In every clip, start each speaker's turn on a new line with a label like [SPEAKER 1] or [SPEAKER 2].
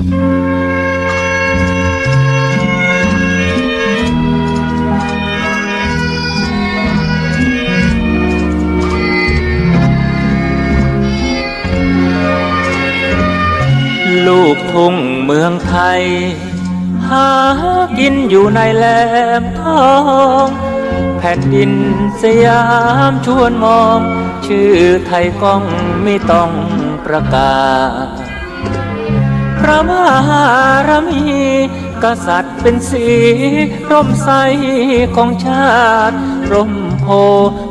[SPEAKER 1] ลูกทุ่งเมืองไทย หากินอยู่ในแหลมทอง แผ่นดินสยามชวนมอง ชื่อไทยก้องไม่ต้องประกาศ พระมารมี กษัตริย์เป็นสีร่มใสของชาติ ร่มโพ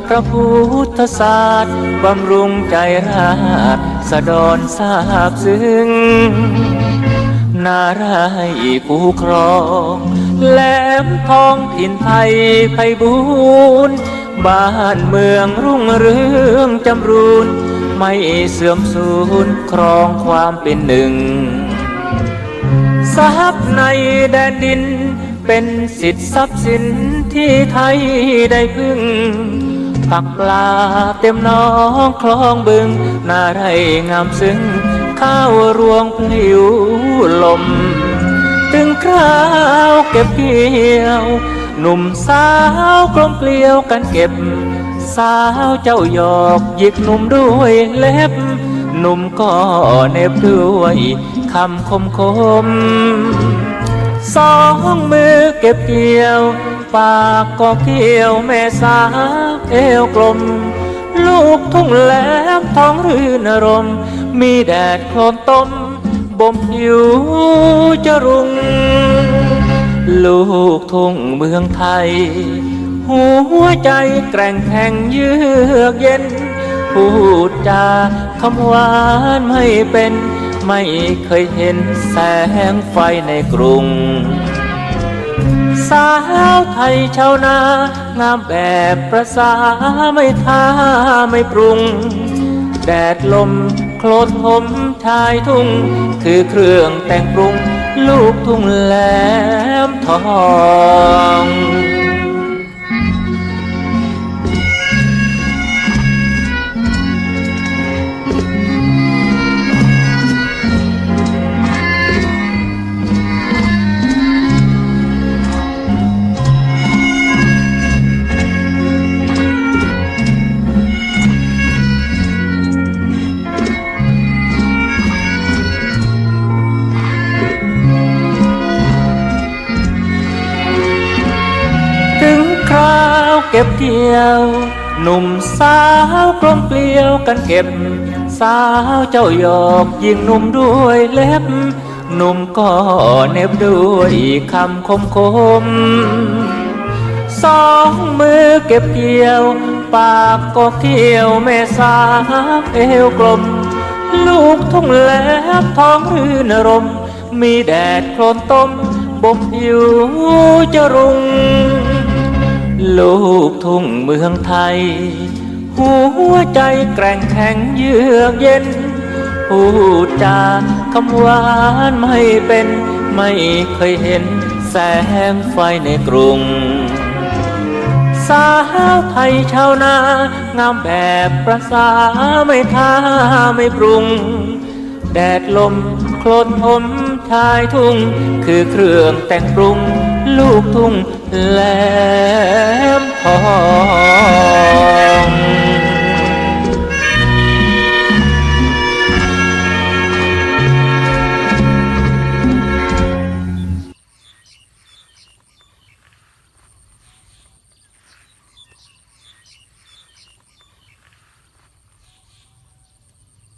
[SPEAKER 1] พระพุทธศาสตร์บำรุงใจราษฎรสะดอนทราบซึ้งนารายผู้ครองแหลมทองถิ่นไทยไพบูรณ์บ้านเมืองรุ่งเรืองจำรูนไม่เสื่อมสูญครองความเป็นหนึ่ง ทรัพย์ในแดนดิน เป็นสิทธิทรัพย์สินที่ไทยได้พึ่ง ผักปลาเต็มน้องคลองบึง นาไรงามซึ้ง ข้าวรวงพลิวลม ถึงคราวเก็บเกี่ยว หนุ่มสาวกลมเกลียวกันเก็บ สาวเจ้าหยอกหยิกหนุ่มด้วยเล็บ หนุ่มก็เหน็บด้วยคำคมคม สองมือเก็บเกี่ยว ปากก็เกี่ยวแม่สาเอวกลม ลูกทุ่งแหลมท้องรื่นรม มีแดดโคลนต้มบ่มผิวจะรุง ลูกทุ่งเมืองไทย หัวใจแกร่งแข็งเยือกเย็น พูดจาคำหวานไม่เป็น ไม่เคยเห็นแสงไฟในกรุง สาวไทยชาวนา งามแบบประสาไม่ท้าไม่ปรุง แดดลมโคลนผมชายทุ่ง คือเครื่องแต่งปรุง ลูกทุ่งแหลมทอง เก็บเกี่ยว หนุ่มสาวกลมเกลียวกันเก็บ สาวเจ้าหยอกยิงหนุ่มด้วยเล็บ หนุ่มก็เน็บด้วยคำคมคมๆสองมือเก็บเกี่ยว ปากก็เกี่ยวแม่สาวเอวกลม ลูกทุ่งแหลมท้องรื่นรม มีแดดโคลนต้มบ่มผิวจะรุง ลูกทุ่งเมืองไทย หัวใจแกร่งแข็งเยือกเย็น พูดจาคำหวานไม่เป็น ไม่เคยเห็นแสงไฟในกรุง สาวไทยชาวนา งามแบบประสาไม่ทาไม่ปรุง แดดลมโคลนผมชายทุ่ง คือเครื่องแต่งปรุง ลูกทุ่งแหลมทอง